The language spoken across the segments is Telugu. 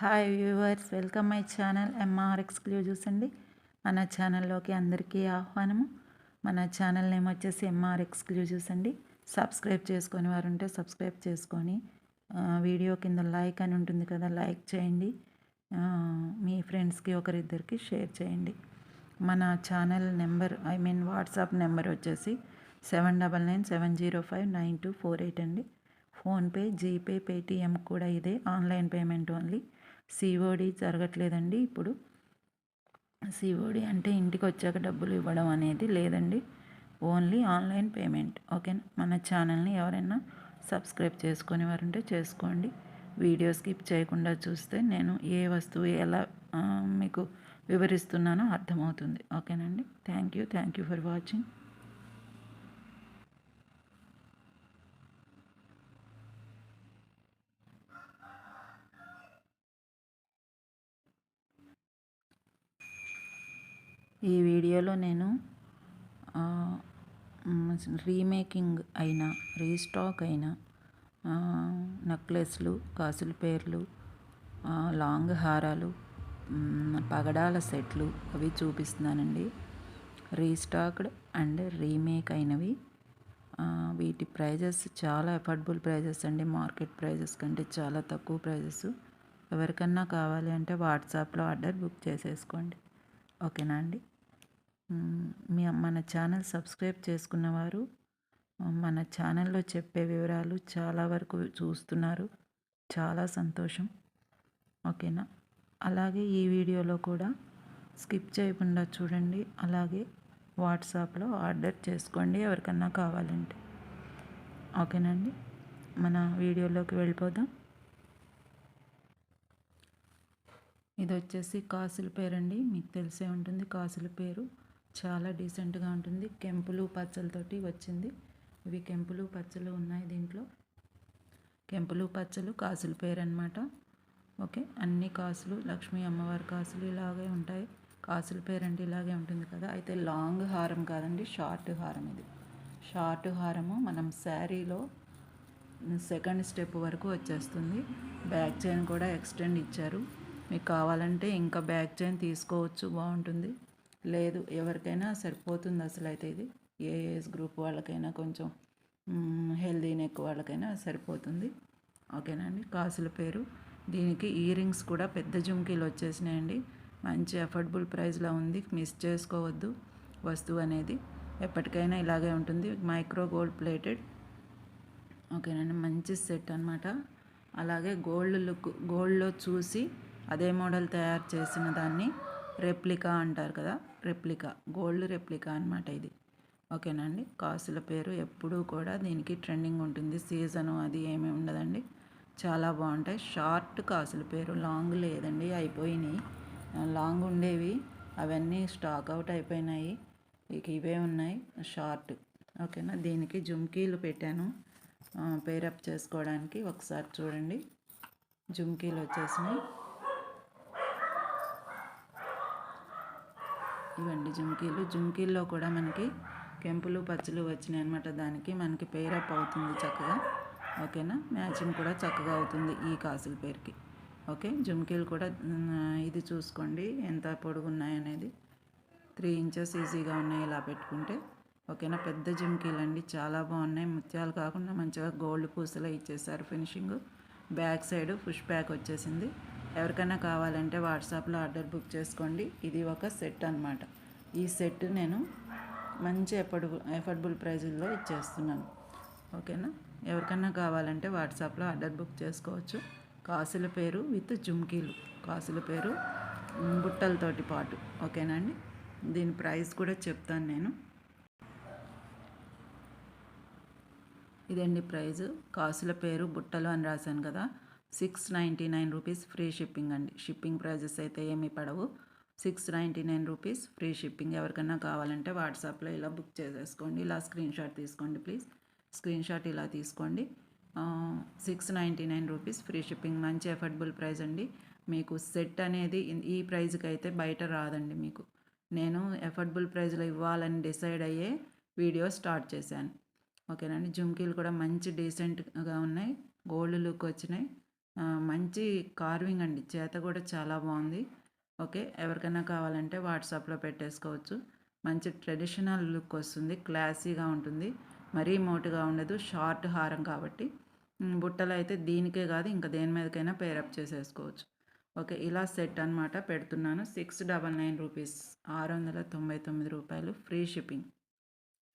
Hi viewers welcome my channel MR exclusives అండి. మన ఛానల్లోకి అందరికీ ఆహ్వానము. మన ఛానల్ నేమ్ వచ్చేసి ఎంఆర్ ఎక్స్క్లూజివ్స్ అండి. సబ్స్క్రైబ్ చేసుకొని వారు ఉంటే సబ్స్క్రైబ్ చేసుకొని వీడియో కింద లైక్ అని ఉంటుంది కదా లైక్ చేయండి. మీ ఫ్రెండ్స్కి ఒకరిద్దరికి షేర్ చేయండి. మన channel number I mean WhatsApp number వచ్చేసి seven double nine seven zero five nine two four eight అండి. ఫోన్పే జీపే పేటిఎం కూడా ఇదే ఆన్లైన్ పేమెంట్ ఓన్లీ. సిఓడి జరగట్లేదండి ఇప్పుడు. సిఓడి అంటే ఇంటికి వచ్చాక డబ్బులు ఇవ్వడం అనేది లేదండి. Only online payment. ఓకేనా? మన ఛానల్ని ఎవరైనా సబ్స్క్రైబ్ చేసుకునే వారు చేసుకోండి. వీడియో స్కిప్ చేయకుండా చూస్తే నేను ఏ వస్తువు ఎలా మీకు వివరిస్తున్నానో అర్థమవుతుంది. ఓకేనండి? Thank you. Thank you for watching. ఈ వీడియోలో నేను రీమేకింగ్ అయిన రీస్టాక్ అయిన నెక్లెస్లు కాసుల పేర్లు లాంగ్ హారాలు పగడాల సెట్లు అవి చూపిస్తున్నానండి. రీస్టాక్డ్ అండ్ రీమేక్ అయినవి. వీటి ప్రైజెస్ చాలా అఫోర్డబుల్ ప్రైజెస్ అండి. మార్కెట్ ప్రైజెస్ కంటే చాలా తక్కువ ప్రైజెస్. ఎవరికన్నా కావాలి అంటే వాట్సాప్లో ఆర్డర్ బుక్ చేసేసుకోండి. ఓకేనా అండి? మన ఛానల్ సబ్స్క్రైబ్ చేసుకున్నవారు మన ఛానల్లో చెప్పే వివరాలు చాలా వరకు చూస్తున్నారు. చాలా సంతోషం. ఓకేనా? అలాగే ఈ వీడియోలో కూడా స్కిప్ చేయకుండా చూడండి. అలాగే వాట్సాప్లో ఆర్డర్ చేసుకోండి ఎవరికన్నా కావాలంటే. ఓకేనండి? మన వీడియోలోకి వెళ్ళిపోదాం. ఇది వచ్చేసి కాసుల పేరండి. మీకు తెలిసే ఉంటుంది కాసుల పేరు. చాలా డీసెంట్గా ఉంటుంది. కెంపులు పచ్చలతోటి వచ్చింది. ఇవి కెంపులు పచ్చలు ఉన్నాయి దీంట్లో. కెంపులు పచ్చలు కాసుల పేరు అనమాట ఓకే? అన్ని కాసులు లక్ష్మీ అమ్మవారి కాసులు ఇలాగే ఉంటాయి. కాసుల పేరండి ఇలాగే ఉంటుంది కదా. అయితే లాంగ్ హారం కాదండి షార్ట్ హారం ఇది. షార్ట్ హారము మనం శారీలో సెకండ్ స్టెప్ వరకు వచ్చేస్తుంది. బ్యాక్ చైన్ కూడా ఎక్స్టెండ్ ఇచ్చారు. మీకు కావాలంటే ఇంకా బ్యాక్ చైన్ తీసుకోవచ్చు. బాగుంటుంది. లేదు ఎవరికైనా సరిపోతుంది అసలు అయితే ఇది. ఏ గ్రూప్ వాళ్ళకైనా కొంచెం హెల్దీ నెక్ వాళ్ళకైనా సరిపోతుంది. ఓకేనండి కాసుల పేరు. దీనికి ఇయర్ రింగ్స్ కూడా పెద్ద జుమ్కీలు వచ్చేసినాయండి. మంచి అఫోర్డబుల్ ప్రైస్లో ఉంది. మిస్ చేసుకోవద్దు వస్తువు అనేది. ఎప్పటికైనా ఇలాగే ఉంటుంది. Micro gold plated. ఓకేనండి మంచి సెట్ అనమాట అలాగే గోల్డ్ లుక్ గోల్డ్లో చూసి అదే మోడల్ తయారు చేసిన దాన్ని రెప్లికా అంటారు కదా. రెప్లికా గోల్డ్ రెప్లికా అనమాట ఇది. ఓకేనండి కాసుల పేరు ఎప్పుడూ కూడా దీనికి ట్రెండింగ్ ఉంటుంది. సీజను అది ఏమి ఉండదండి. చాలా బాగుంటాయి. షార్ట్ కాసుల పేరు లాంగ్ లేదండి అయిపోయినాయి. లాంగ్ ఉండేవి. అవన్నీ స్టాక్ అవుట్ అయిపోయినాయి. ఇక ఇవే ఉన్నాయి. షార్ట్. ఓకేనా? దీనికి జుమ్కీలు పెట్టాను. పేరప్ చేసుకోవడానికి. ఒకసారి చూడండి. జుమ్కీలు వచ్చేసినాయి. ఇవండి జుంకీలు జుంకీల్లో కూడా మనకి కెంపులు పచ్చలు వచ్చినాయి అనమాట దానికి మనకి పేరప్ అవుతుంది చక్కగా. ఓకేనా? మ్యాచింగ్ కూడా చక్కగా అవుతుంది ఈ కాసుల పేరుకి. ఓకే? జుమ్కీలు కూడా ఇది చూసుకోండి. ఎంత పొడుగు ఉన్నాయనేది త్రీ ఇంచెస్ ఈజీగా ఉన్నాయి ఇలా పెట్టుకుంటే. ఓకేనా? పెద్ద జుమ్కీలు అండి. చాలా బాగున్నాయి. ముత్యాలు కాకుండా మంచిగా గోల్డ్ పూసలో ఇచ్చేసారు finishing. Back side push back వచ్చేసింది. ఎవరికైనా కావాలంటే వాట్సాప్లో ఆర్డర్ బుక్ చేసుకోండి. ఇది ఒక సెట్ అనమాట ఈ సెట్ నేను మంచి ఎఫర్డ్ ఎఫర్డబుల్ ప్రైజుల్లో ఇచ్చేస్తున్నాను. ఓకేనా? ఎవరికైనా కావాలంటే వాట్సాప్లో ఆర్డర్ బుక్ చేసుకోవచ్చు. కాసుల పేరు విత్ జుమ్కీలు. కాసుల పేరు బుట్టలతోటి పాటు. ఓకేనా అండి? దీని ప్రైస్ కూడా చెప్తాను నేను. ఇదండి ప్రైజ్. కాసుల పేరు బుట్టలు అని రాశాను కదా. Six ninety nine rupees free shipping అండి. షిప్పింగ్ ప్రైజెస్ అయితే ఏమీ పడవు. Six ninety nine rupees free shipping ఎవరికైనా కావాలంటే వాట్సాప్లో ఇలా బుక్ చేసేసుకోండి. ఇలా స్క్రీన్ షాట్ తీసుకోండి ప్లీజ్. స్క్రీన్ షాట్ ఇలా తీసుకోండి. Six ninety nine rupees free shipping మంచి అఫోర్డబుల్ ప్రైస్ అండి. మీకు సెట్ అనేది ఈ ప్రైజ్కి అయితే బయట రాదండి మీకు. నేను అఫోర్డబుల్ ప్రైజ్లో ఇవ్వాలని డిసైడ్ అయ్యే వీడియో స్టార్ట్ చేశాను. ఓకేనండి. జుమ్కీలు కూడా మంచి డీసెంట్గా ఉన్నాయి. గోల్డ్ లుక్ వచ్చినాయి. మంచి కార్వింగ్ అండి. చేత కూడా చాలా బాగుంది. ఓకే ఎవరికైనా కావాలంటే వాట్సాప్లో పెట్టేసుకోవచ్చు. మంచి ట్రెడిషనల్ లుక్ వస్తుంది. క్లాసీగా ఉంటుంది. మరీ మోటుగా ఉండదు. షార్ట్ హారం కాబట్టి. బుట్టలు అయితే దీనికే కాదు ఇంకా దేని మీదకైనా పేరప్ చేసేసుకోవచ్చు. ఓకే ఇలా సెట్ అన్నమాట పెడుతున్నాను. సిక్స్ డబల్ నైన్ రూపీస్ ఆరు వందల తొంభై తొమ్మిది రూపాయలు ఫ్రీ షిప్పింగ్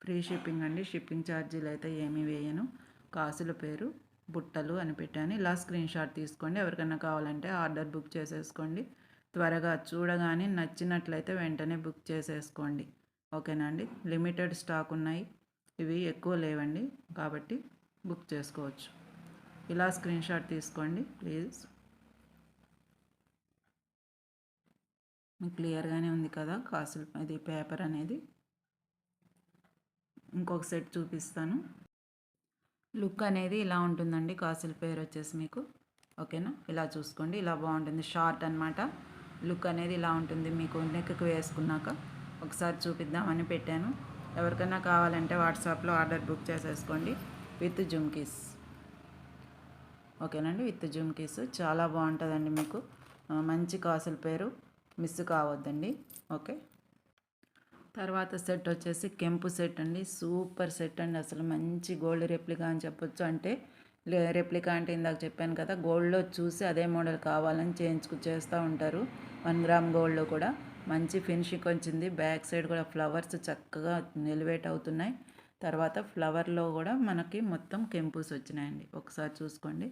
ఫ్రీ షిప్పింగ్ అండి. షిప్పింగ్ ఛార్జీలు అయితే ఏమీ వేయను. కాసుల పేరు. బుట్టలు అని పెట్టాను. ఇలా స్క్రీన్ షాట్ తీసుకోండి. ఎవరికైనా కావాలంటే ఆర్డర్ బుక్ చేసేసుకోండి. త్వరగా చూడగానే నచ్చినట్లయితే వెంటనే బుక్ చేసేసుకోండి. ఓకేనా అండి? లిమిటెడ్ స్టాక్ ఉన్నాయి. ఇవి ఎక్కువ లేవండి. కాబట్టి బుక్ చేసుకోవచ్చు. ఇలా స్క్రీన్ షాట్ తీసుకోండి ప్లీజ్ క్లియర్గానే ఉంది కదా? కాసులు ఇది పేపర్ అనేది. ఇంకొక సెట్ చూపిస్తాను. లుక్ అనేది ఇలా ఉంటుందండి. కాసుల పేరు వచ్చేసి మీకు. ఓకేనా? ఇలా చూసుకోండి. ఇలా బాగుంటుంది. షార్ట్ అనమాట లుక్ అనేది ఇలా ఉంటుంది. మీకు నెక్కి వేసుకున్నాక ఒకసారి చూపిద్దామని పెట్టాను. ఎవరికైనా కావాలంటే వాట్సాప్లో ఆర్డర్ బుక్ చేసేసుకోండి. విత్ జుమ్కీస్ ఓకేనండి? విత్ జుమ్కీస్ చాలా బాగుంటుందండి మీకు. మంచి కాసుల పేరు. మిస్ కావద్దండి. ఓకే? తర్వాత సెట్ వచ్చేసి కెంపు సెట్ అండి. సూపర్ సెట్ అండి. అసలు మంచి గోల్డ్ రెప్లికా అని చెప్పొచ్చు. అంటే లే- రెప్లికా అంటే ఇందాక చెప్పాను కదా గోల్డ్లో చూసి అదే మోడల్ కావాలని చేయించుకు చేస్తూ ఉంటారు. వన్ గ్రామ్ గోల్డ్లో కూడా మంచి ఫినిషింగ్ వచ్చింది. బ్యాక్ సైడ్ కూడా ఫ్లవర్స్ చక్కగా ఎలివేట్ అవుతున్నాయి. తర్వాత ఫ్లవర్లో కూడా మనకి మొత్తం కెంపుస్ వచ్చినాయండి. ఒకసారి చూసుకోండి.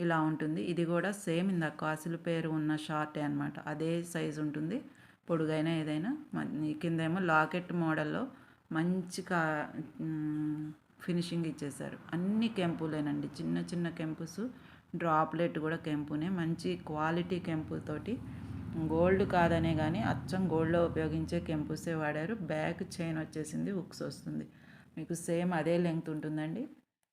ఇలా ఉంటుంది. ఇది కూడా సేమ్ ఇందాక కాసుల పేరు ఉన్న షార్టే అనమాట అదే సైజు ఉంటుంది. పొడుగైనా ఏదైనా కిందేమో లాకెట్ మోడల్లో మంచి కా ఫినిషింగ్ ఇచ్చేసారు అన్ని కెంపులేనండి. చిన్న చిన్న కెంపుస్ డ్రాప్లెట్ కూడా కెంపునే. మంచి క్వాలిటీ కెంపుతోటి. గోల్డ్ కాదనే కానీ అచ్చం గోల్డ్లో ఉపయోగించే కెంపుసే వాడారు. బ్యాక్ చైన్ వచ్చేసింది హుక్స్ వస్తుంది. మీకు సేమ్ అదే లెంగ్త్ ఉంటుందండి.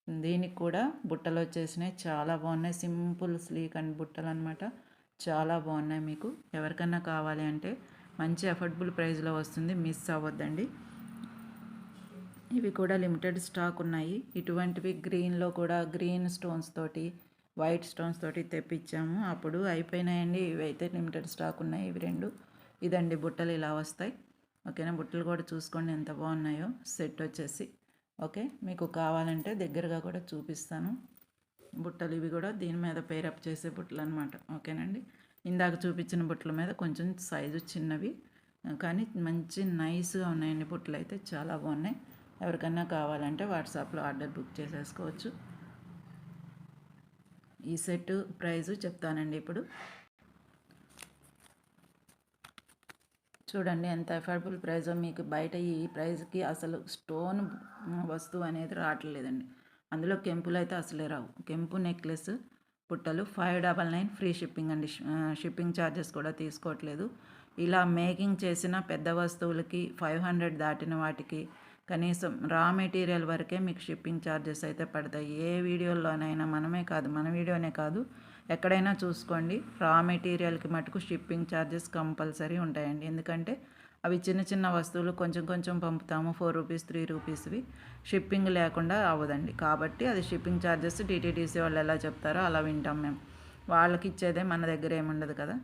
దీనికి కూడా బుట్టలు వచ్చేసినాయి. చాలా బాగున్నాయి. సింపుల్ స్లీక్ అండ్ బుట్టలు అనమాట చాలా బాగున్నాయి మీకు. ఎవరికన్నా కావాలి అంటే మంచి అఫోర్డబుల్ ప్రైస్లో వస్తుంది. మిస్ అవ్వద్దండి. ఇవి కూడా లిమిటెడ్ స్టాక్ ఉన్నాయి. ఇటువంటివి గ్రీన్లో కూడా గ్రీన్ స్టోన్స్ తోటి వైట్ స్టోన్స్ తోటి తెప్పించాము. అప్పుడు అయిపోయినాయండి. ఇవి అయితే లిమిటెడ్ స్టాక్ ఉన్నాయి. ఇవి రెండు. ఇదండి బుట్టలు ఇలా వస్తాయి. ఓకేనా? బుట్టలు కూడా చూసుకోండి ఎంత బాగున్నాయో. సెట్ వచ్చేసి. ఓకే? మీకు కావాలంటే దగ్గరగా కూడా చూపిస్తాను. బుట్టలు ఇవి కూడా దీని మీద పేరప్ చేసే బుట్టలు అనమాట ఓకేనండి? ఇందాక చూపించిన బుట్టల మీద కొంచెం సైజు చిన్నవి. కానీ మంచి నైస్గా ఉన్నాయండి బుట్టలు అయితే. చాలా బాగున్నాయి. ఎవరికన్నా కావాలంటే వాట్సాప్లో ఆర్డర్ బుక్ చేసేసుకోవచ్చు. ఈ సెట్ ప్రైజు చెప్తానండి ఇప్పుడు. చూడండి ఎంత అఫోర్డబుల్ ప్రైజో మీకు బయట ఈ ప్రైజ్కి అసలు స్టోన్ వస్తువు అనేది రావట్లేదండి. అందులో కెంపులు అయితే అసలే రావు. కెంపు నెక్లెస్ పుట్టలు five double nine free shipping అండి. షిప్పింగ్ ఛార్జెస్ కూడా తీసుకోవట్లేదు. ఇలా మేకింగ్ చేసిన పెద్ద వస్తువులకి ఫైవ్ హండ్రెడ్ దాటిన వాటికి కనీసం రా మెటీరియల్ వరకే మీకు షిప్పింగ్ ఛార్జెస్ అయితే పడతాయి. ఏ వీడియోలోనైనా మనమే కాదు మన వీడియోనే కాదు ఎక్కడైనా చూసుకోండి. రా మెటీరియల్కి మటుకు షిప్పింగ్ ఛార్జెస్ కంపల్సరీ ఉంటాయండి. ఎందుకంటే అవి చిన్న చిన్న వస్తువులు కొంచెం కొంచెం పంపుతాము. ఫోర్ రూపీస్ త్రీ రూపీస్వి. షిప్పింగ్ లేకుండా అవ్వదండి. కాబట్టి అది షిప్పింగ్ ఛార్జెస్ టీటీడీసీ వాళ్ళు ఎలా చెప్తారో అలా వింటాం మేము. వాళ్ళకి ఇచ్చేదే మన దగ్గర ఏముండదు కదా.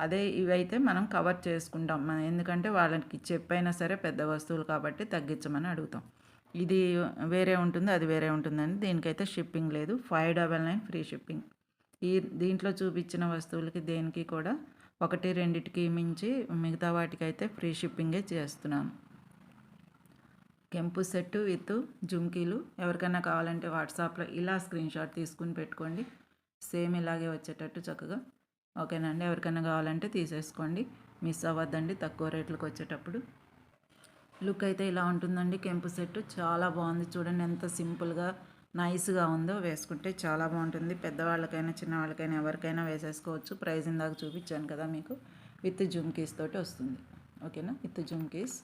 అదే ఇవైతే మనం కవర్ చేసుకుంటాం. మనం ఎందుకంటే వాళ్ళకి చెప్పైనా సరే పెద్ద వస్తువులు కాబట్టి తగ్గించమని అడుగుతాం. ఇది వేరే ఉంటుంది అది వేరే ఉంటుందండి. దీనికైతే షిప్పింగ్ లేదు. Five double nine free shipping. ఈ దీంట్లో చూపించిన వస్తువులకి దేనికి కూడా ఒకటి రెండిటికి మించి మిగతా వాటికైతే ఫ్రీ షిప్పింగే చేస్తున్నాను. కెంపు సెట్ విత్ జుమ్కీలు ఎవరికైనా కావాలంటే వాట్సాప్లో ఇలా స్క్రీన్ షాట్ తీసుకుని పెట్టుకోండి. సేమ్ ఇలాగే వచ్చేటట్టు చక్కగా. ఓకేనండి ఎవరికైనా కావాలంటే తీసేసుకోండి. మిస్ అవ్వద్దండి తక్కువ రేట్లకు వచ్చేటప్పుడు. లుక్ అయితే ఇలా ఉంటుందండి. కెంపు సెట్ చాలా బాగుంది. చూడండి ఎంత సింపుల్గా నైస్గా ఉందో వేసుకుంటే చాలా బాగుంటుంది. పెద్దవాళ్ళకైనా చిన్నవాళ్ళకైనా ఎవరికైనా వేసేసుకోవచ్చు. ప్రైస్ ఇందాక చూపించాను కదా మీకు. విత్ జుమ్కీస్ తోటి వస్తుంది. ఓకేనా? విత్ జుమ్కీస్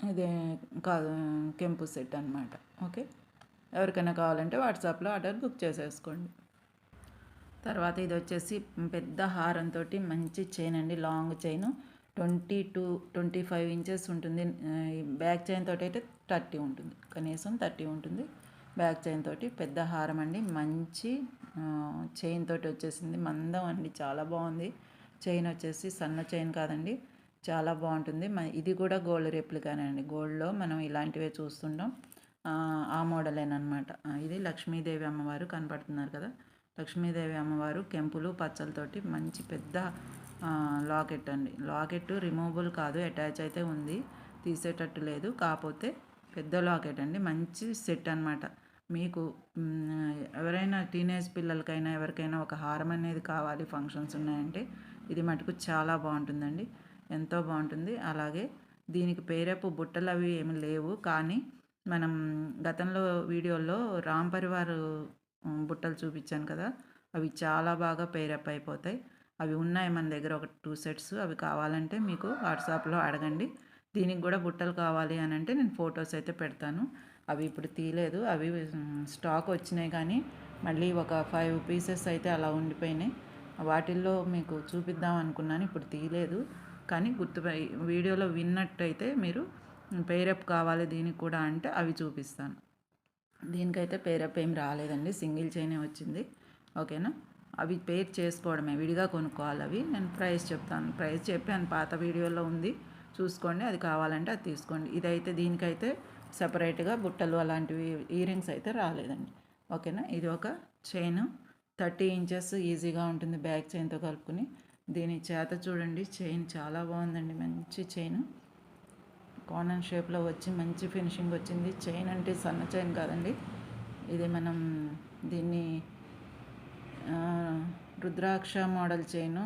ఇదే కాదు కెంపు సెట్ అనమాట ఓకే? ఎవరికైనా కావాలంటే వాట్సాప్లో ఆర్డర్ బుక్ చేసేసుకోండి. తర్వాత ఇది వచ్చేసి పెద్ద హారంతో మంచి చైన్ అండి. Long chain. Twenty two twenty five inches ఉంటుంది. ఈ బ్యాక్ చైన్ తోటి అయితే థర్టీ ఉంటుంది. కనీసం థర్టీ ఉంటుంది. బ్యాక్ చైన్ తోటి పెద్ద హారం అండి. మంచి చైన్ తోటి వచ్చేసింది. మందం అండి. చాలా బాగుంది. చైన్ వచ్చేసి సన్న చైన్ కాదండి. చాలా బాగుంటుంది. ఇది కూడా గోల్డ్ రెప్లికానే అండి. గోల్డ్లో మనం ఇలాంటివే చూస్తుంటాం. ఆ మోడలేనమాట ఇది లక్ష్మీదేవి అమ్మవారు కనపడుతున్నారు కదా. లక్ష్మీదేవి అమ్మవారు కెంపులు పచ్చలతోటి మంచి పెద్ద లాకెట్ అండి. లాకెట్ రిమూవబుల్ కాదు. అటాచ్ అయితే ఉంది. తీసేటట్టు లేదు. కాకపోతే పెద్ద లాకెట్ అండి. మంచి సెట్ అనమాట మీకు ఎవరైనా టీనేజ్ పిల్లలకైనా ఎవరికైనా ఒక హారం అనేది కావాలి ఫంక్షన్స్ ఉన్నాయంటే ఇది మటుకు చాలా బాగుంటుందండి. ఎంతో బాగుంటుంది. అలాగే దీనికి పేరపు బుట్టలు అవి ఏమి లేవు. కానీ మనం గతంలో వీడియోలో రామ్ పరివార్ బుట్టలు చూపించాను కదా అవి చాలా బాగా పేరప్ అయిపోతాయి. అవి ఉన్నాయి మన దగ్గర ఒక టూ సెట్స్. అవి కావాలంటే మీకు వాట్సాప్లో అడగండి. దీనికి కూడా బుట్టలు కావాలి అని అంటే నేను ఫొటోస్ అయితే పెడతాను. అవి ఇప్పుడు తీయలేదు. అవి స్టాక్ వచ్చినాయి కానీ మళ్ళీ ఒక ఫైవ్ పీసెస్ అయితే అలా ఉండిపోయినాయి. వాటిల్లో మీకు చూపిద్దాం అనుకున్నాను. ఇప్పుడు తీయలేదు. కానీ గుర్తు వీడియోలో విన్నట్టయితే మీరు పేరప్ కావాలి దీనికి కూడా అంటే అవి చూపిస్తాను. దీనికైతే పేరప్ ఏం రాలేదండి. సింగిల్ చైనే వచ్చింది. ఓకేనా? అవి పేర్ చేసుకోవడమే. విడిగా కొనుక్కోవాలి అవి. నేను ప్రైస్ చెప్తాను. ప్రైస్ చెప్పాను పాత వీడియోలో ఉంది. చూసుకోండి అది కావాలంటే అది తీసుకోండి. ఇదైతే దీనికైతే సపరేట్గా బుట్టలు అలాంటివి ఇయరింగ్స్ అయితే రాలేదండి. ఓకేనా? ఇది ఒక చైన్. థర్టీ ఇంచెస్ ఈజీగా ఉంటుంది బ్యాక్ చైన్తో కలుపుకుని. దీని చేత చూడండి చైన్ చాలా బాగుందండి మంచి చైన్. కార్నర్ షేప్లో వచ్చి మంచి ఫినిషింగ్ వచ్చింది. చైన్ అంటే సన్న చైన్ కాదండి. ఇది మనం దీన్ని రుద్రాక్ష మోడల్ చైను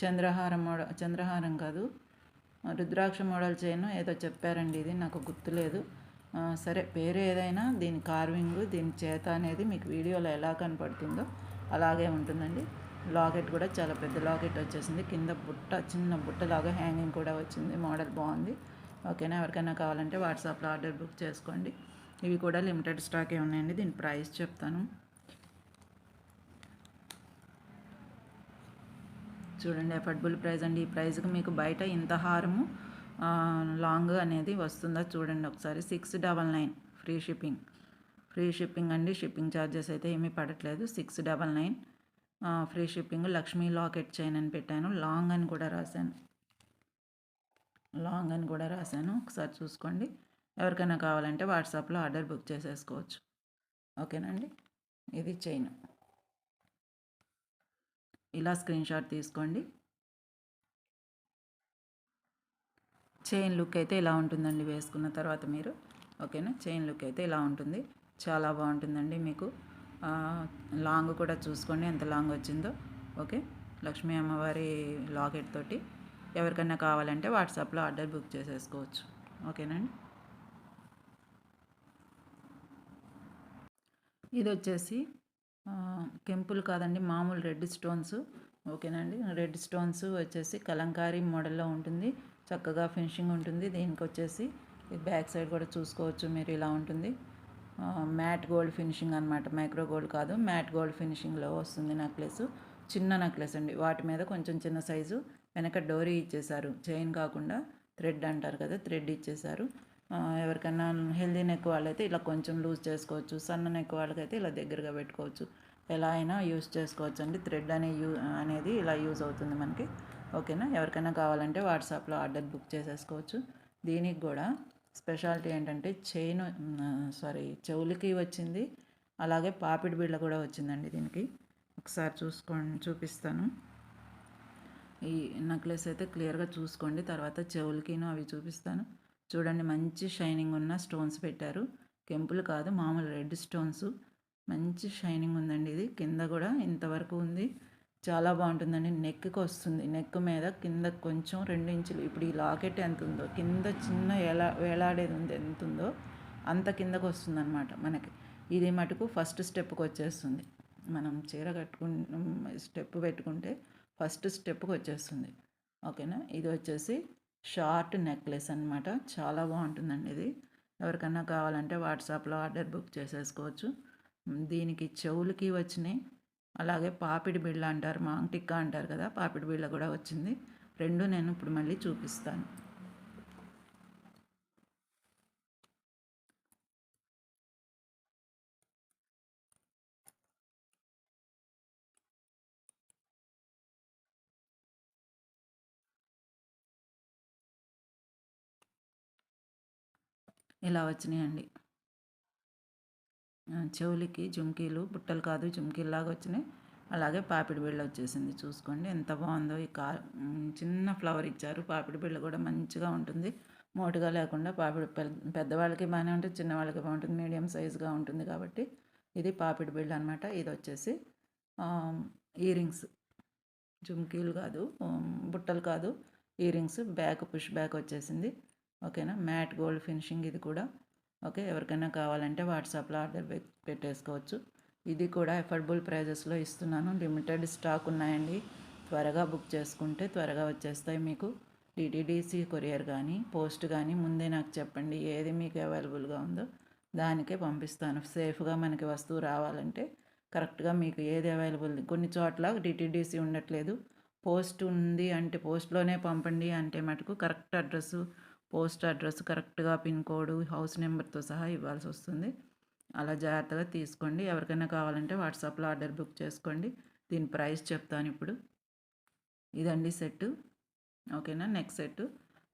చంద్రహారం మోడల్ చంద్రహారం కాదు. రుద్రాక్ష మోడల్ చైన్ ఏదో చెప్పారండి ఇది నాకు గుర్తులేదు. సరే పేరు ఏదైనా దీని కార్వింగ్ దీని చేత అనేది మీకు వీడియోలో ఎలా కనపడుతుందో అలాగే ఉంటుందండి. లాకెట్ కూడా చాలా పెద్ద లాకెట్ వచ్చేసింది. కింద బుట్ట చిన్న బుట్టలాగా హ్యాంగింగ్ కూడా వచ్చింది. మోడల్ బాగుంది. ఓకేనా? ఎవరికైనా కావాలంటే వాట్సాప్లో ఆర్డర్ బుక్ చేసుకోండి. ఇవి కూడా లిమిటెడ్ స్టాకే ఉన్నాయండి. దీని ప్రైస్ చెప్తాను. చూడండి ఎఫర్డబుల్ ప్రైస్ అండి. ఈ ప్రైస్కి మీకు బయట ఇంత హారము లాంగ్ అనేది వస్తుందా చూడండి ఒకసారి. Six double nine free shipping. Free shipping అండి. షిప్పింగ్ ఛార్జెస్ అయితే ఏమీ పడట్లేదు. Six double nine free shipping. Lakshmi locket chain అని పెట్టాను. లాంగ్ అని కూడా రాశాను. లాంగ్ అని కూడా రాశాను. ఒకసారి చూసుకోండి. ఎవరికైనా కావాలంటే వాట్సాప్లో ఆర్డర్ బుక్ చేసేసుకోవచ్చు. ఓకేనండి ఇది చైన్. ఇలా స్క్రీన్ షాట్ తీసుకోండి. చైన్ లుక్ అయితే ఇలా ఉంటుందండి వేసుకున్న తర్వాత మీరు. ఓకేనా చైన్ లుక్ అయితే ఇలా ఉంటుంది. చాలా బాగుంటుందండి మీకు. లాంగ్ కూడా చూసుకోండి ఎంత లాంగ్ వచ్చిందో. ఓకే లక్ష్మీ అమ్మవారి లాకెట్ తోటి. ఎవరికైనా కావాలంటే వాట్సాప్లో ఆర్డర్ బుక్ చేసేసుకోవచ్చు. ఓకేనండి ఇది వచ్చేసి కెంపుల్ కాదండి మామూలు రెడ్ స్టోన్స్. ఓకేనండి? రెడ్ స్టోన్స్ వచ్చేసి కలంకారీ మోడల్లో ఉంటుంది. చక్కగా ఫినిషింగ్ ఉంటుంది. దీనికి వచ్చేసి బ్యాక్ సైడ్ కూడా చూసుకోవచ్చు మీరు ఇలా ఉంటుంది. మ్యాట్ గోల్డ్ ఫినిషింగ్ అనమాట మైక్రో గోల్డ్ కాదు మ్యాట్ గోల్డ్ ఫినిషింగ్లో వస్తుంది నెక్లెస్. చిన్న నెక్లెస్ అండి. వాటి మీద కొంచెం చిన్న సైజు. వెనక డోరీ ఇచ్చేసారు చైన్ కాకుండా థ్రెడ్ అంటారు కదా థ్రెడ్ ఇచ్చేసారు ఎవరికైనా హెల్దీ నెక్ వాళ్ళైతే ఇలా కొంచెం లూజ్ చేసుకోవచ్చు సన్న నెక్ వాళ్ళకైతే ఇలా దగ్గరగా పెట్టుకోవచ్చు. ఎలా అయినా యూస్ చేసుకోవచ్చు అండి థ్రెడ్ అనే యూ అనేది ఇలా యూజ్ అవుతుంది మనకి. ఓకేనా? ఎవరికైనా కావాలంటే వాట్సాప్లో ఆర్డర్ బుక్ చేసేసుకోవచ్చు. దీనికి కూడా స్పెషాలిటీ ఏంటంటే చైన్ సారీ చెవులకి వచ్చింది. అలాగే పాపిడి బిళ్ళ కూడా వచ్చిందండి దీనికి. ఒకసారి చూసుకోండి చూపిస్తాను. ఈ నెక్లెస్ అయితే క్లియర్గా చూసుకోండి. తర్వాత చెవులకిను అవి చూపిస్తాను. చూడండి మంచి షైనింగ్ ఉన్న స్టోన్స్ పెట్టారు. కెంపులు కాదు మామూలు రెడ్ స్టోన్స్. మంచి షైనింగ్ ఉందండి ఇది. కింద కూడా ఇంతవరకు ఉంది. చాలా బాగుంటుందండి. నెక్కి వస్తుంది నెక్ మీద కింద కొంచెం రెండు ఇంచులు. ఇప్పుడు ఈ లాకెట్ ఎంత ఉందో కింద చిన్న ఎలా వేలాడేది ఉంది. ఎంత ఉందో అంత కిందకు వస్తుంది అనమాట మనకి. ఇది మటుకు ఫస్ట్ స్టెప్కి వచ్చేస్తుంది. మనం చీర కట్టుకు స్టెప్ పెట్టుకుంటే ఫస్ట్ స్టెప్కి వచ్చేస్తుంది. ఓకేనా? ఇది వచ్చేసి షార్ట్ నెక్లెస్ అనమాట చాలా బాగుంటుందండి ఇది. ఎవరికన్నా కావాలంటే వాట్సాప్లో ఆర్డర్ బుక్ చేసేసుకోవచ్చు. దీనికి చెవులకి వచ్చినాయి. అలాగే పాపిడి బిళ్ళ అంటారు మాంగ్టిక్కా అంటారు కదా పాపిడి బిళ్ళ కూడా వచ్చింది. రెండు నేను ఇప్పుడు మళ్ళీ చూపిస్తాను. ఇలా వచ్చినాయండి. చెవులకి జుమ్కీలు బుట్టలు కాదు జుమ్కీలాగా వచ్చినాయి. అలాగే పాపిడి బిళ్ళ వచ్చేసింది. చూసుకోండి ఎంత బాగుందో ఈ కా చిన్న ఫ్లవర్ ఇచ్చారు. పాపిడి బిళ్ళ కూడా మంచిగా ఉంటుంది. మోటుగా లేకుండా పాపిడి పెద్దవాళ్ళకి బాగానే ఉంటుంది చిన్నవాళ్ళకి బాగుంటుంది. మీడియం సైజుగా ఉంటుంది కాబట్టి ఇది పాపిడి బిళ్ళ అనమాట ఇది వచ్చేసి ఇయరింగ్స్. జుమ్కీలు కాదు బుట్టలు కాదు ఇయరింగ్స్ బ్యాక్ పుష్ బ్యాక్ వచ్చేసింది. ఓకేనా? మ్యాట్ గోల్డ్ ఫినిషింగ్ ఇది కూడా. ఓకే ఎవరికైనా కావాలంటే వాట్సాప్లో ఆర్డర్ పెట్టేసుకోవచ్చు. ఇది కూడా ఎఫర్డబుల్ ప్రైజెస్లో ఇస్తున్నాను. లిమిటెడ్ స్టాక్ ఉన్నాయండి. త్వరగా బుక్ చేసుకుంటే త్వరగా వచ్చేస్తాయి మీకు. డిటిడిసి కొరియర్ కానీ పోస్ట్ కానీ ముందే నాకు చెప్పండి. ఏది మీకు అవైలబుల్గా ఉందో దానికే పంపిస్తాను. సేఫ్గా మనకి వస్తువు రావాలంటే కరెక్ట్గా మీకు ఏది అవైలబుల్ కొన్ని చోట్ల డిటిడిసి ఉండట్లేదు. పోస్ట్ ఉంది అంటే పోస్ట్లోనే పంపండి అంటే మటుకు కరెక్ట్ అడ్రస్ పోస్ట్ అడ్రస్ కరెక్ట్గా పిన్ కోడ్ హౌస్ నెంబర్తో సహా ఇవ్వాల్సి వస్తుంది. అలా జాగ్రత్తగా తీసుకోండి. ఎవరికైనా కావాలంటే వాట్సాప్లో ఆర్డర్ బుక్ చేసుకోండి. దీని ప్రైస్ చెప్తాను ఇప్పుడు. ఇదండి సెట్ ఓకేనా? నెక్స్ట్ సెట్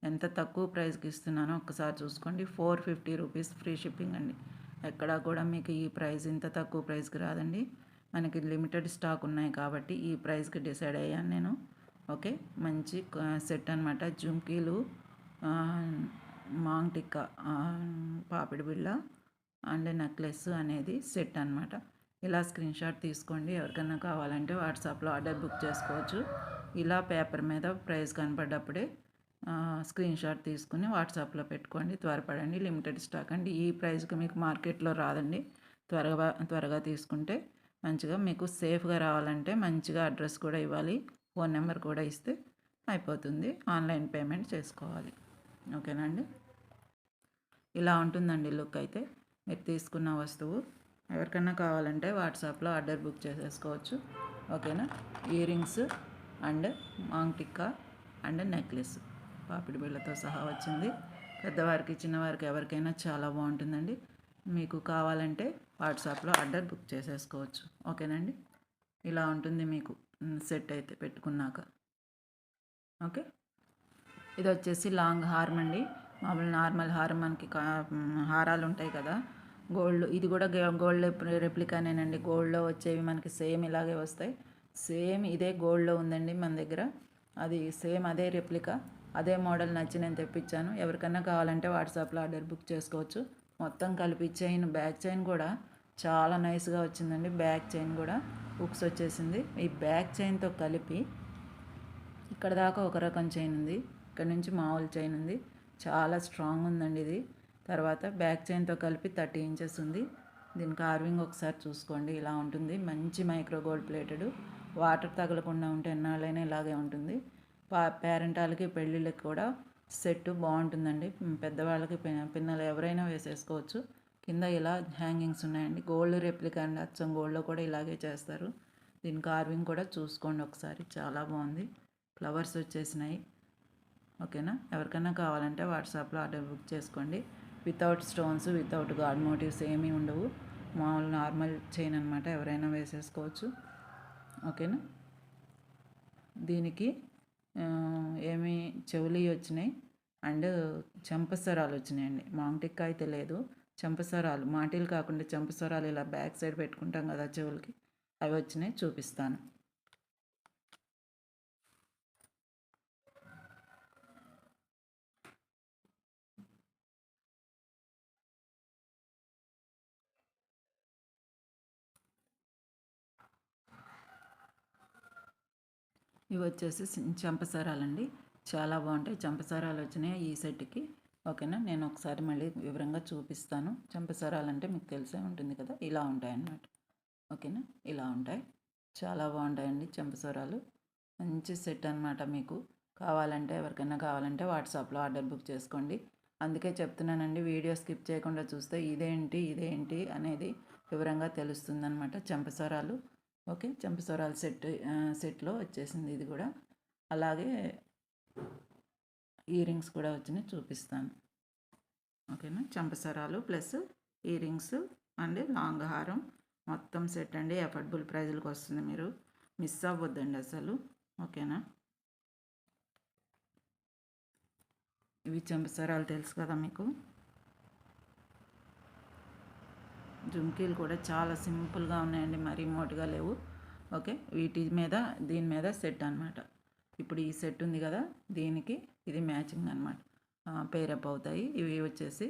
ఎంత తక్కువ ప్రైస్కి ఇస్తున్నానో ఒక్కసారి చూసుకోండి. Four fifty rupees free shipping అండి. ఎక్కడా కూడా మీకు ఈ ప్రైస్ ఇంత తక్కువ ప్రైస్కి రాదండి. మనకి లిమిటెడ్ స్టాక్ ఉన్నాయి కాబట్టి ఈ ప్రైస్కి డిసైడ్ అయ్యాను నేను. ఓకే? మంచి సెట్ అనమాట జుంకీలు మాంగ్టిక్కా పాపిడి బిళ్ళ అండ్ నెక్లెస్ అనేది సెట్ అనమాట ఇలా స్క్రీన్ షాట్ తీసుకోండి. ఎవరికైనా కావాలంటే వాట్సాప్లో ఆర్డర్ బుక్ చేసుకోవచ్చు. ఇలా పేపర్ మీద ప్రైస్ కనపడ్డప్పుడే స్క్రీన్ షాట్ తీసుకుని వాట్సాప్లో పెట్టుకోండి. త్వరపడండి. లిమిటెడ్ స్టాక్ అండి. ఈ ప్రైస్కి మీకు మార్కెట్లో రాదండి. త్వరగా త్వరగా తీసుకుంటే మంచిగా మీకు సేఫ్గా రావాలంటే మంచిగా అడ్రస్ కూడా ఇవ్వాలి. ఫోన్ నెంబర్ కూడా ఇస్తే అయిపోతుంది. ఆన్లైన్ పేమెంట్ చేసుకోవాలి. ఓకేనండి ఇలా ఉంటుందండి లుక్ అయితే. మీరు తీసుకున్న వస్తువు. ఎవరికైనా కావాలంటే వాట్సాప్లో ఆర్డర్ బుక్ చేసేసుకోవచ్చు. ఓకేనా? Ear rings and maang tikka and necklace పాపిడి బిళ్ళతో సహా వచ్చింది. పెద్దవారికి చిన్నవారికి ఎవరికైనా చాలా బాగుంటుందండి. మీకు కావాలంటే వాట్సాప్లో ఆర్డర్ బుక్ చేసేసుకోవచ్చు. ఓకేనండి ఇలా ఉంటుంది మీకు సెట్ అయితే పెట్టుకున్నాక. ఓకే? ఇది వచ్చేసి లాంగ్ హారం అండి. మామూలు నార్మల్ హారం మనకి హారాలు ఉంటాయి కదా. గోల్డ్ ఇది కూడా గోల్డ్ రెప్లికానేనండి. గోల్డ్లో వచ్చేవి మనకి సేమ్ ఇలాగే వస్తాయి. సేమ్ ఇదే గోల్డ్లో ఉందండి మన దగ్గర. అది సేమ్ అదే రెప్లికా. అదే మోడల్ నచ్చి నేను తెప్పించాను. ఎవరికన్నా కావాలంటే వాట్సాప్లో ఆర్డర్ బుక్ చేసుకోవచ్చు. మొత్తం కలిపి చైన్ బ్యాక్ చైన్ కూడా చాలా నైస్గా వచ్చిందండి. బ్యాక్ చైన్ కూడా బుక్స్ వచ్చేసింది. ఈ బ్యాక్ చైన్తో కలిపి ఇక్కడ దాకా ఒక రకం చైన్ ఉంది. ఇక్కడ నుంచి మామూలు చైన్ ఉంది. చాలా స్ట్రాంగ్ ఉందండి ఇది. తర్వాత బ్యాక్ చైన్తో కలిపి థర్టీ ఇంచెస్ ఉంది. దీని కార్వింగ్ ఒకసారి చూసుకోండి. ఇలా ఉంటుంది. మంచి మైక్రో గోల్డ్ ప్లేటెడ్ వాటర్ తగలకుండా ఉంటే ఎన్నాళ్ళైనా ఇలాగే ఉంటుంది. పా పేరెంటాలకి పెళ్ళిళ్ళకి కూడా సెట్ బాగుంటుందండి. పెద్దవాళ్ళకి పిన్నలు ఎవరైనా వేసేసుకోవచ్చు. కింద ఇలా హ్యాంగింగ్స్ ఉన్నాయండి. గోల్డ్ రెప్లికా అండి. అచ్చం గోల్డ్లో కూడా ఇలాగే చేస్తారు. దీని కార్వింగ్ కూడా చూసుకోండి ఒకసారి. చాలా బాగుంది. ఫ్లవర్స్ వచ్చేసినాయి. ఓకేనా? ఎవరికైనా కావాలంటే వాట్సాప్లో ఆర్డర్ బుక్ చేసుకోండి. Without stones without god motifs ఏమీ ఉండవు. మామూలు నార్మల్ చైన్ అనమాట ఎవరైనా వేసేసుకోవచ్చు. ఓకేనా? దీనికి ఏమి చెవులి వచ్చినాయి. అండ్ చెంపస్వరాలు వచ్చినాయండి. మాంటిక్క అయితే లేదు చెంపస్వరాలు మాటిలు కాకుండా చెంపస్వరాలు ఇలా బ్యాక్ సైడ్ పెట్టుకుంటాం కదా చెవులకి అవి వచ్చినాయి చూపిస్తాను. ఇవి వచ్చేసి చంపసారాలండి. చాలా బాగుంటాయి. చంపసారాలు వచ్చినాయి ఈ సెట్కి. ఓకేనా? నేను ఒకసారి మళ్ళీ వివరంగా చూపిస్తాను. చంపసారాలు అంటే మీకు తెలిసే ఉంటుంది కదా? ఇలా ఉంటాయి అన్నమాట ఓకేనా? ఇలా ఉంటాయి. చాలా బాగుంటాయండి చెంపసోరాలు. మంచి సెట్ అనమాట మీకు. కావాలంటే ఎవరికైనా కావాలంటే వాట్సాప్లో ఆర్డర్ బుక్ చేసుకోండి. అందుకే చెప్తున్నానండి వీడియో స్కిప్ చేయకుండా చూస్తే ఇదేంటి ఇదేంటి అనేది వివరంగా తెలుస్తుందన్నమాట చెంపసోరాలు. ఓకే. చెంపసోరాల సెట్ సెట్లో వచ్చేసింది ఇది కూడా. అలాగే ఇయర్ రింగ్స్ కూడా వచ్చినాయి చూపిస్తాను. ఓకేనా? చంపసరాలు plus ear rings and long హారం. మొత్తం సెట్ అండి. అఫోర్డబుల్ ప్రైజులకు వస్తుంది మీరు. మిస్ అవ్వద్దండి అసలు. ఓకేనా? ఇవి చంపసరాలు తెలుసు కదా మీకు? జుంకీలు కూడా చాలా సింపుల్గా ఉన్నాయండి మరీ మోటుగా లేవు. ఓకే వీటి మీద దీని మీద సెట్ అనమాట ఇప్పుడు ఈ సెట్ ఉంది కదా దీనికి ఇది మ్యాచింగ్ అనమాట పేరప్ అవుతాయి. ఇవి వచ్చేసి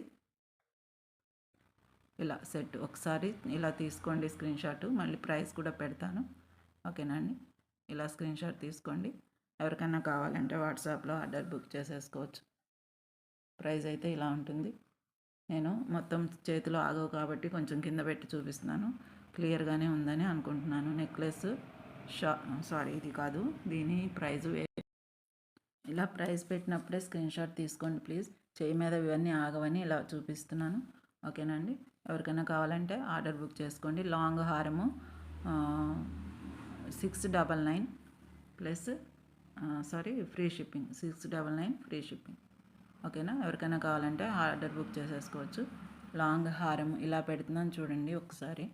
ఇలా సెట్. ఒకసారి ఇలా తీసుకోండి స్క్రీన్ షాట్. మళ్ళీ ప్రైస్ కూడా పెడతాను. ఓకేనండి ఇలా స్క్రీన్ షాట్ తీసుకోండి. ఎవరికైనా కావాలంటే వాట్సాప్లో ఆర్డర్ బుక్ చేసేసుకోవచ్చు. ప్రైస్ అయితే ఇలా ఉంటుంది. నేను మొత్తం చేతిలో ఆగవు కాబట్టి కొంచెం కింద పెట్టి చూపిస్తున్నాను. క్లియర్గానే ఉందని అనుకుంటున్నాను. నెక్లెస్ షా సారీ ఇది కాదు. దీని ప్రైజ్ ఇలా ప్రైస్ పెట్టినప్పుడే స్క్రీన్ షాట్ తీసుకోండి ప్లీజ్. చేయి మీద ఇవన్నీ ఆగవని ఇలా చూపిస్తున్నాను. ఓకేనండి? ఎవరికైనా కావాలంటే ఆర్డర్ బుక్ చేసుకోండి. లాంగ్ హారము six double nine plus sorry free shipping. Six double nine free shipping. ఓకేనా? ఎవరికైనా కావాలంటే ఆర్డర్ బుక్ చేసేసుకోవచ్చు. లాంగ్ హారం ఇలా పెడుతున్నాను చూడండి ఒకసారి.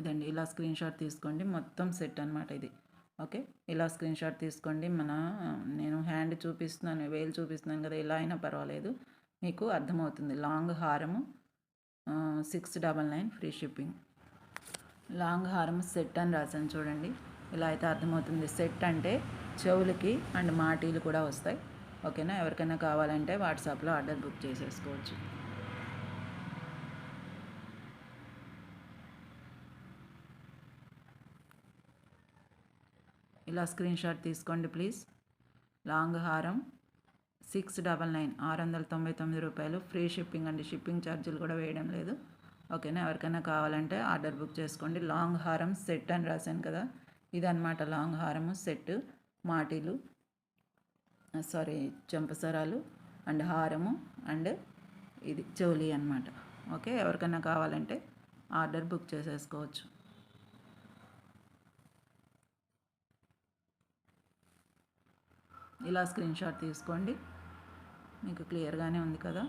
ఇదండి ఇలా స్క్రీన్ షాట్ తీసుకోండి. మొత్తం సెట్ అనమాట ఇది. ఓకే? ఇలా స్క్రీన్ షాట్ తీసుకోండి. మన నేను హ్యాండ్ చూపిస్తున్నాను వేలు చూపిస్తున్నాను కదా ఇలా అయినా పర్వాలేదు. మీకు అర్థమవుతుంది. లాంగ్ హారము six double nine free shipping long హారం సెట్ అని రాశాను చూడండి. ఇలా అయితే అర్థమవుతుంది. సెట్ అంటే చెవులకి అండ్ మాటీలు కూడా వస్తాయి. ఓకేనా? ఎవరికైనా కావాలంటే వాట్సాప్లో ఆర్డర్ బుక్ చేసేసుకోవచ్చు. ఇలా స్క్రీన్ షాట్ తీసుకోండి ప్లీజ్. లాంగ్ హారం సిక్స్ డబల్ నైన్ ఆరు వందల తొంభై తొమ్మిది రూపాయలు. ఫ్రీ షిప్పింగ్ అండి. షిప్పింగ్ ఛార్జీలు కూడా వేయడం లేదు. ఓకేనా? ఎవరికైనా కావాలంటే ఆర్డర్ బుక్ చేసుకోండి. లాంగ్ హారం సెట్ అని రాశాను కదా? ఇదనమాట లాంగ్ హారము సెట్ మాటీలు. సారీ చెంపసరాలు అండ్ హారము అండ్ ఇది చౌలి అనమాట ఓకే? ఎవరికైనా కావాలంటే ఆర్డర్ బుక్ చేసేసుకోవచ్చు. ఇలా స్క్రీన్ షాట్ తీసుకోండి. మీకు క్లియర్గానే ఉంది కదా?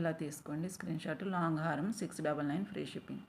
ఇలా తీసుకోండి. స్క్రీన్ షాట్ లాంగ్ హారం six double nine free shipping.